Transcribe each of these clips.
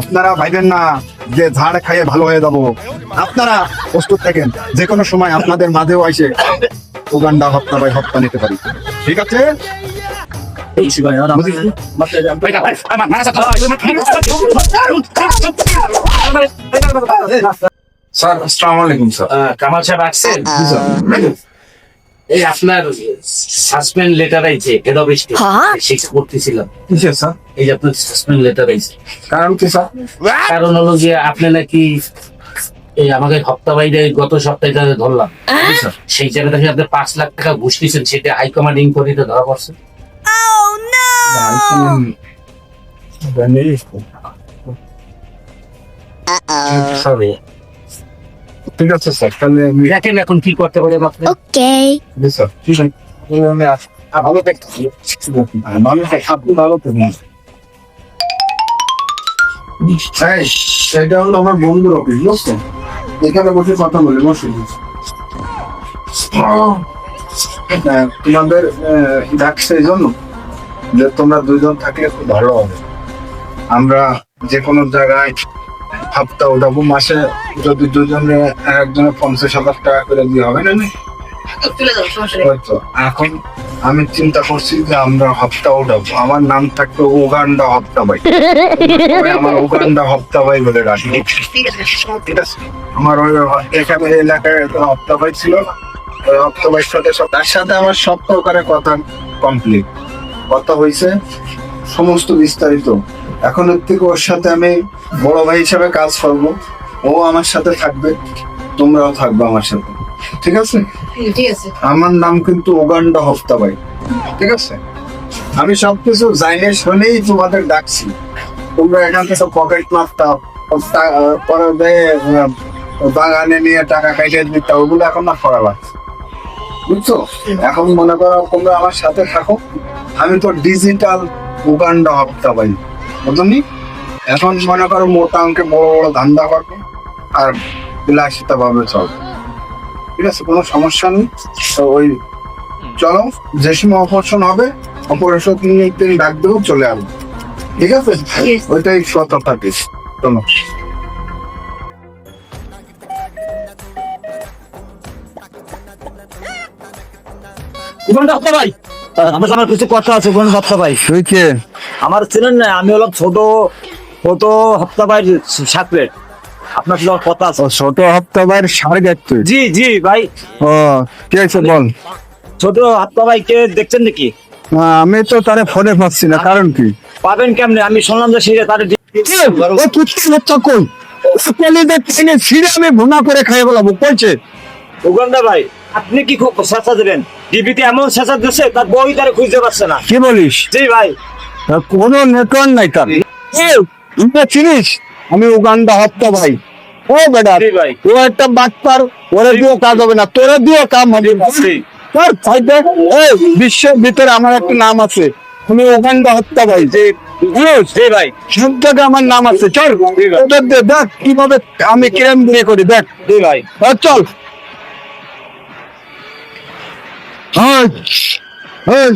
আপনারা ভাইবেন না যে ঝাড় খাইয়ে ভালো হয়ে যাব। আপনারা প্রস্তুত থাকেন যে কোনো সময় আপনাদের মাঝেও আইসে উগান্ডা হপ্তা বাই হপ্তা নিতে পারি। ঠিক আছে? স্যার আসসালামু আলাইকুম স্যার। কামাল সাহেব আসছেন? এই আপনার সাসপেন্ড লেটার আইছে হেড অফ স্টেট হ্যাঁ? স্যার? এই যে আপনার সাসপেন্ড লেটার আইছে কারণ কি স্যার? কারণ হলো যে আপনি নাকি এই আমাকে হপ্তা বাইরে গত সপ্তাহে যাদের ধরলাম। সেই জায়গা থেকে আপনি পাঁচ লাখ টাকা ঘুষ দিয়েছেন সেটা হাইকমান্ড ইনকোয়ারিতে ধরা পড়ছে। সরি ঠিক আছে স্যার তাহলে দেখেন এখন কি করতে পারে আপনি Okay. জি স্যার ঠিক আছে। আমি ভালো থাকছি ভালো থাক ভালো থাকুন এই, হলো আমার বন্ধুর অফিস বুঝছ এখানে বসে কথা বলে বসে। হ্যাঁ, তোমাদের আহ, ডাকছে এই জন্য যে তোমরা দুজন থাকলে খুব ভালো হবে। আমরা যে কোনো জায়গায় হাপ্তা উঠাবো। মাসে যদি দুজনে একজনে পঞ্চাশ হাজার টাকা করে দিয়ে হবে না এখন আমি চিন্তা করছি যে আমরা হপ্তা উঠাবো। আমার নাম থাকবে উগান্ডা হপ্তা ভাই আমার উগান্ডা হপ্তা ভাই বলে ঠিক আছে আমার ওই এখানে এলাকায় হপ্তা ভাই ছিল না? ওই হপ্তা ভাইয়ের সাথে তার সাথে আমার সব প্রকারের কথা কমপ্লিট কথা হয়েছে সমস্ত বিস্তারিত। এখন থেকে ওর সাথে আমি বড় ভাই হিসাবে কাজ করব। ও আমার সাথে থাকবে তোমরাও থাকবে আমার সাথে। ঠিক আছে? ঠিক আছে। আমার নাম কিন্তু উগান্ডা হপ্তা ভাই। ঠিক আছে? আমি সবকিছু জাইনে শুনেই তোমাদের ডাকছি। তোমরা এখান থেকে পকেট মারতা পরে বাগানে নিয়ে টাকা কাটিয়ে দিতে ওগুলো এখন না করা লাগছে বুঝছ? এখন মনে করো তোমরা আমার সাথে থাকো। আমি তো ডিজিটাল উগান্ডা হপ্তা ভাই। বুঝলি? এখন মনে করো মোটা অঙ্কে বড় বড় ধান্দা করব আর বিলাসিতা ভাবে চলবে। ঠিক আছে কোনো সমস্যা নেই। তো ওই চলো যে সময় অপারেশন হবে অপারেশন নিয়ে একদিন ডাক দেবো চলে আসব। ঠিক আছে? ওইটাই কথা থাকে। চলো ভাই আমার কিছু কথা আছে হপ্তা ভাই। তুই কে? আমার ছিলেন না আমি হলাম ছোট ছোট হপ্তা ভাই সাকরেট আপনার সাথে কথা আছে। ছোট হপ্তা ভাইয়ের তুই জি জি ভাই। ও কি আছে বল? ছোট দেখছেন নাকি? আমি তো তারে ফোনে পাচ্ছি না কারণ কি? পাবেন কেমনে? আমি শুনলাম যে সে তার ও কিচ্ছু হচ্ছে কই? কলিদের ট্রেনে ছিঁড়ে আমি ভুনা করে খাইয়ে বলাবো কইছে? উগান্ডা ভাই আপনি কি খুব চেঁচা দিলেন? টিভিতে এমন চেঁচা দিচ্ছে তার বই তারা খুঁজতে পারছে না। কি বলিস? জি ভাই। কোনো নেটওয়ার্ক নাই তার। তুই চিনিস আমি উগান্ডা হপ্তা ভাই। ও বেটা ভাই। ও একটা বাটপার ওরে দিয়েও কাজ হবে না তোরে দিয়েও কাম হবে তোর বিশ্বের ভিতরে আমার একটা নাম আছে। তুমি উগান্ডা হত্যা ভাই যে ভাই। সব আমার নাম আছে চল। ওদের দেখ কীভাবে আমি কিরম বিয়ে করি দেখ। ভাই। হ্যাঁ, চল। এই, এই,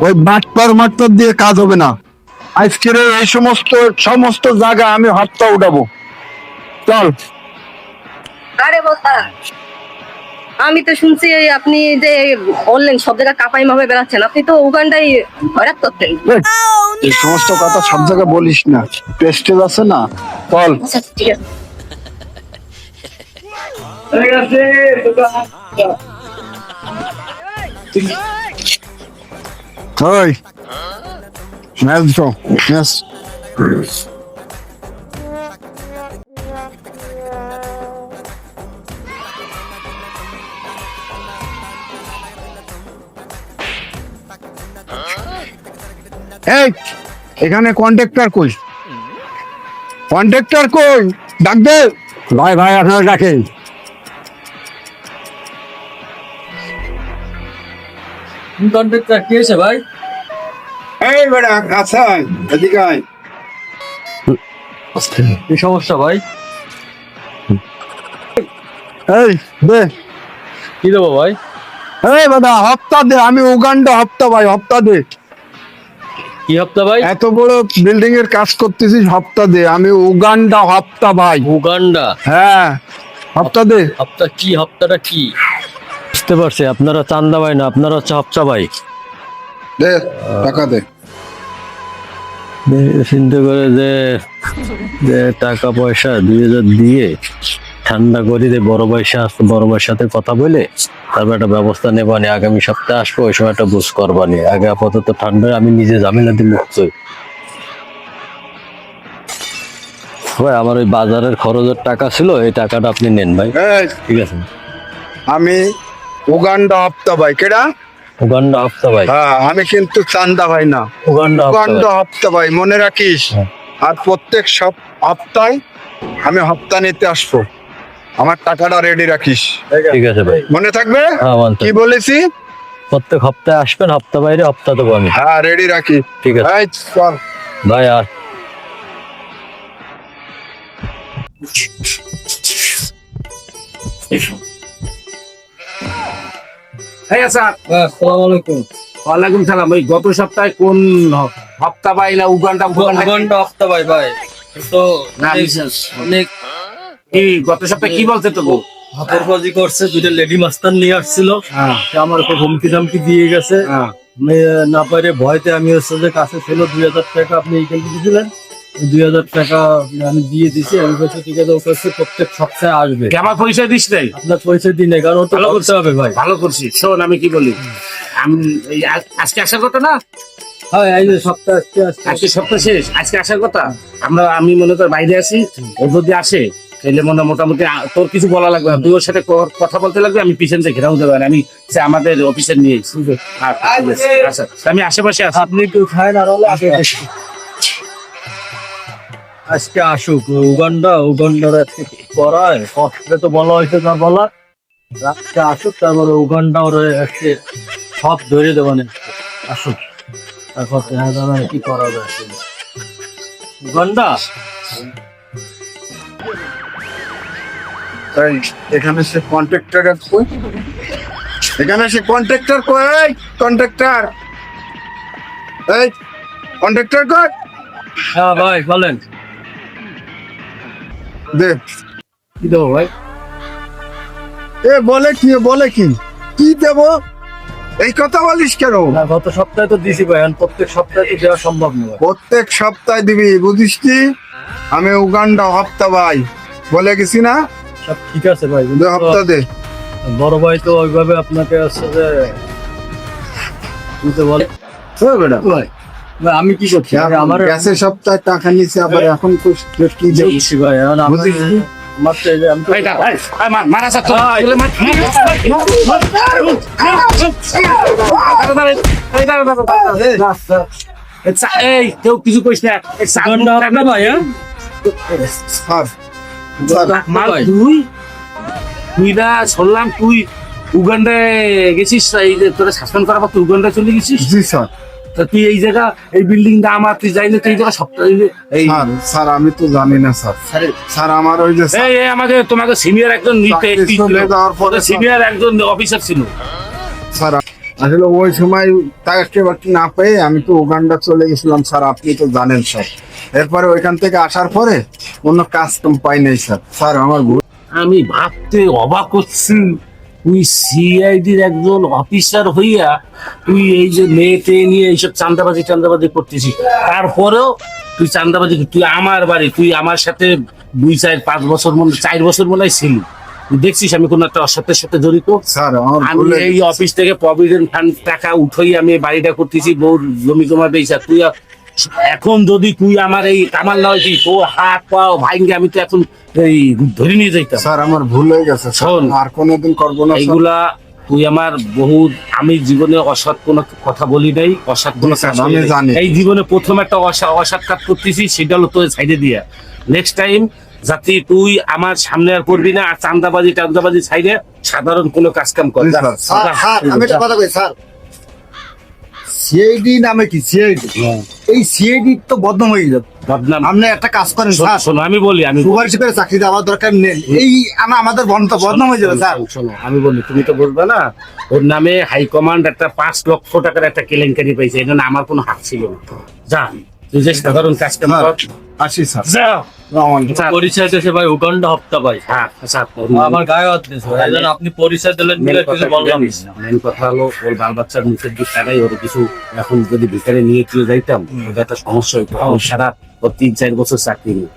ওই বাটপার মাটপার দিয়ে কাজ হবে না আজকের এই সমস্ত সমস্ত জায়গা আমি হাতটা উঠাবো চল আরে আমি তো শুনছি আপনি যে বললেন সব জায়গায় কাপাই ভাবে বেড়াচ্ছেন আপনি তো উগান্ডাই হয়রাত করতেন এই, সমস্ত কথা সব জায়গায় বলিস না প্রেস্টেজ আছে না চল আচ্ছা ঠিক আছে ম্যাচ তো ম্যাচ এই এখানে কন্ট্রাক্টর কই? কন্ট্রাক্টর কই? ডাক দে। ভাই ভাই আপনারা ডাকেন। কন্ট্রাক্টর কি হয়েছে ভাই? এই বেটা কাছে এদিকে আয়। কি সমস্যা ভাই? এই দে। কি দেবো ভাই? এই হপ্তা দে আমি উগান্ডা হপ্তা ভাই হপ্তা দে। কি হপ্তা ভাই? এত বড় বিল্ডিং এর কাজ করতেছিস হপ্তা দে আমি উগান্ডা হপ্তা ভাই। উগান্ডা? হ্যাঁ হপ্তা দে। হপ্তা কি হপ্তাটা কি? বুঝতে পারছি আপনারা চান্দা ভাই না আপনারা হপ্তা ভাই দে টাকা দে। চিন্তা করে যে যে টাকা পয়সা দুই হাজার দিয়ে ঠান্ডা করে বড় ভাই সাথে বড় ভাইয়ের সাথে কথা বলে তারপর একটা ব্যবস্থা নেবানি আগামী সপ্তাহে আসব ওই সময় একটা বুঝ করবানি আগে আপাতত ঠান্ডায় আমি নিজে ঝামেলা দিয়ে মুক্ত ভাই আমার ওই বাজারের খরচের টাকা ছিল এই টাকাটা আপনি নেন ভাই। ঠিক আছে। আমি উগান্ডা হপ্তা ভাই কেডা? উগান্ডা হপ্তা ভাই। হ্যাঁ আমি কিন্তু চান্দা ভাই না। উগান্ডা হপ্তা উগান্ডা ভাই হপ্তা ভাই মনে রাখিস? হ্যাঁ। আর প্রত্যেক সব হপ্তায় আমি হপ্তা নিতে আসব। আমার টাকাটা রেডি রাখিস। ঠিক আছে ভাই। মনে থাকবে? হ্যাঁ কি বলেছি? প্রত্যেক সপ্তাহে আসবেন হপ্তা বাইরে হপ্তা দেবো আমি। হ্যাঁ রেডি রাখি। ঠিক আছে। ভাই আর এই স্যার আসসালামু আলাইকুম ওয়ালাইকুম সালাম ওই গত সপ্তাহে কোন হপ্তা পাই না উগান্ডা উগান্ডা? হপ্তা ভাই ভাই। তো না, অনেক- কি গত সপ্তাহে কি বলছে তো হাতরবাজি করছে দুইটা লেডি মাস্টার নিয়ে আসছিল। হ্যাঁ। আমার খুব হুমকি টামকি দিয়ে গেছে। হ্যাঁ। না পারে ভয়তে আমি হচ্ছে যে কাছে ছিল দুই হাজার টাকা আপনি এইখানে দিয়েছিলেন দুই হাজার টাকা আমি দিয়ে দিছি। আমি বলছি ঠিক আছে ও কাছে প্রত্যেক সপ্তাহে আসবে। আমার পয়সা দিস নাই? আপনার পয়সা দিই না কারণ ভালো করতে হবে ভাই। ভালো করছিস। শোন আমি কি বলি? আমি আজকে আসার কথা না? হ্যাঁ এই যে আজকে আজকে সপ্তাহ শেষ। আজকে আসার কথা? আমরা আমি মনে কর বাইরে আছি ও যদি আসে তাহলে মনে হয় মোটামুটি তোর কিছু বলা লাগবে তুই ওর সাথে কথা বলতে লাগবে আমি পিছন থেকে ঘেরাও দেবেন আমি সে আমাদের অফিসে নিয়ে আচ্ছা, আমি আশেপাশে আছি। আপনি একটু খায় আগে আজকে আসুক উগান্ডা উগান্ডার আজকে করায় কষ্টে তো বলা হয়েছে না বলার আজকে আসুক তারপরে উগান্ডা ওরা আজকে সব ধরে দেবানে আসুক। তারপর দেখা যাবে কি করা যায়। উগান্ডা? তাই এখানে সে কন্ট্রাক্টর কই? এখানে সে কন্ট্রাক্টর কই? কন্ট্রাক্টর! এই কন্ট্রাক্টর কই? হ্যাঁ ভাই বলেন। দে। কি দেবো ভাই? এ বলে কি বলে কি? কি দেব? এই কথা বলিস কেন? না গত সপ্তাহে তো দিছি ভাই প্রত্যেক সপ্তাহে তো দেওয়া সম্ভব নয় প্রত্যেক সপ্তাহে দিবি বুঝিস কি? আমি উগান্ডা হপ্তা ভাই বলে গেছি না? সব ঠিক আছে ভাই দে হপ্তা দে। বড় ভাই তো ওইভাবে আপনাকে হচ্ছে যে বলে? ভাই ভাই, আমি কি করছি? আরে আমার গ্যাসের সপ্তাহে টাকা নিছে আবার এখন কি দিচ্ছি ভাই এখন এই কেউ কিছু কইস না। হ্যাঁ? স্যার স্যার তুই তুই না শুনলাম তুই উগান্ডায় গেছিস এই তোরা সাসপেন্ড করার পর তুই উগান্ডায় চলে গেছিস? জি স্যার। তা তুই এই জায়গা এই বিল্ডিং দা আমার তুই যাইলে তুই জায়গা সপ্তাহে এই স্যার আমি তো জানি না স্যার। স্যার আমার ওই যে এই এই আমাদের তোমাকে সিনিয়র একজন নিতে চলে যাওয়ার পরে সিনিয়র একজন অফিসার ছিল। স্যার আসলে ওই সময় তাকে বাকি না পেয়ে আমি তো উগান্ডা চলে গেছিলাম স্যার আপনি তো জানেন স্যার। এরপরে ওইখান থেকে আসার পরে অন্য কাজ কম পাই নাই স্যার। স্যার আমার আমি ভাবতে অবাক হচ্ছি। তুই সিআইডির একজন অফিসার হইয়া তুই এই যে মেয়েতে নিয়ে এইসব চান্দাবাজি চান্দাবাজি করতেছিস। তারপরেও তুই চান্দাবাজি তুই আমার বাড়ি তুই আমার সাথে দুই চার পাঁচ বছর মনে চার বছর মনে ছিলি। দেখছিস আমি কোন একটা অসত্যের সাথে জড়িত? আমি এই অফিস থেকে প্রভিডেন্ট ফান্ড টাকা উঠাই আমি বাড়িটা করতেছি বউর জমি জমা পেয়েছা তুই এখন যদি তুই আমার এই কামাল না হয়েছিস তোর হাত পা ভাঙ্গে আমি তো এখন এই ধরে নিয়ে যাইতাম। স্যার আমার ভুল হয়ে গেছে শোন। আর কোনোদিন করব না স্যার। এইগুলা তুই আমার বহু আমি জীবনে অসৎ কোনো কথা বলি নাই অসৎ কোনো আমি জানি। এই জীবনে প্রথম একটা অসৎ অসৎ কাজ করতেছি সেটা হলো তোর সাইডে দিয়া। নেক্সট টাইম যাতে তুই আমার সামনে আর করবি না আর চান্দাবাজি টান্দাবাজি সাইডে সাধারণ কোনো কাজ কাম কর আমি একটা কথা কই স্যার। সিআইডি নামে কি? সিআইডি এই সিআইডি তো বদনাম হয়ে যাবে বদনাম। আপনি একটা কাজ করেন স্যার। শোনো আমি বলি আমি সুপারিশ করে চাকরি দেওয়ার দরকার নেই। এই আনা আমাদের বন্ধ বদনাম হয়ে যাবে স্যার। শোনো আমি বলি তুমি তো বলবে না ওর নামে হাইকমান্ড একটা পাঁচ লক্ষ টাকার একটা কেলেঙ্কারি পাইছে এটা জন্য আমার কোনো হাত ছিল না। যা। যে সাধারণ কাজ আসি স্যার। যা যা। পরিচয় দিয়েছে ভাই উগান্ডা হপ্তা ভাই। হ্যাঁ, আমার গায়ে হাত দিয়েছে আপনি পরিচয় দিলেন মেন কথা কিছু বললাম। মেন কথা হলো ওর বাল বাচ্চার মুখের দিক তাকাই ওর কিছু এখন যদি ভিতরে নিয়ে চলে যাইতাম ওটা একটা সমস্যা হইতো। সারা ওর তিন চার বছর চাকরি নেই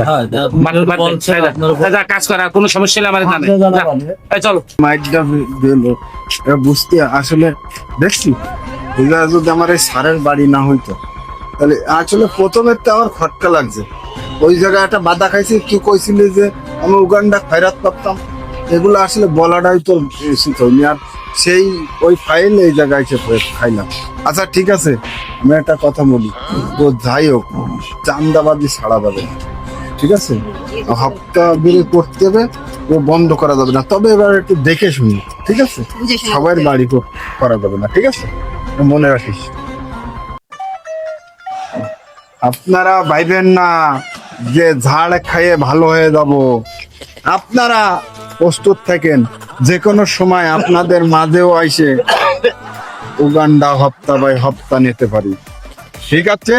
হ্যাঁ, মানে নেই এই মাইকটা বুঝতে আসলে দেখছি যদি আমার এই সারের বাড়ি না হইতো তাহলে আসলে প্রথমে তো আমার খটকা লাগছে। ওই জায়গায় একটা বাধা খাইছি তুই কইছিলি যে আমি উগান্ডা খয়রাত করতাম। এগুলো আসলে বলাটাই তো উচিত হয়নি। আর সেই ওই ফাইল এই জায়গায় এসে খাইলাম। আচ্ছা ঠিক আছে আমি একটা কথা বলি। তো যাই হোক চান্দাবাজি ছাড়া পাবে ঠিক আছে? হপ্তা বিল করতে হবে ও বন্ধ করা যাবে না। তবে এবার একটু দেখে শুনি। ঠিক আছে? সবার বাড়ি করা যাবে না। ঠিক আছে? মনে রাখিস। আপনারা ভাইবেন না যে ঝাড় খাইয়ে ভালো হয়ে যাব। আপনারা প্রস্তুত থাকেন, যে কোনো সময় আপনাদের মাঝেও আইসে উগান্ডা হপ্তা বাই হপ্তা নিতে পারি। ঠিক আছে?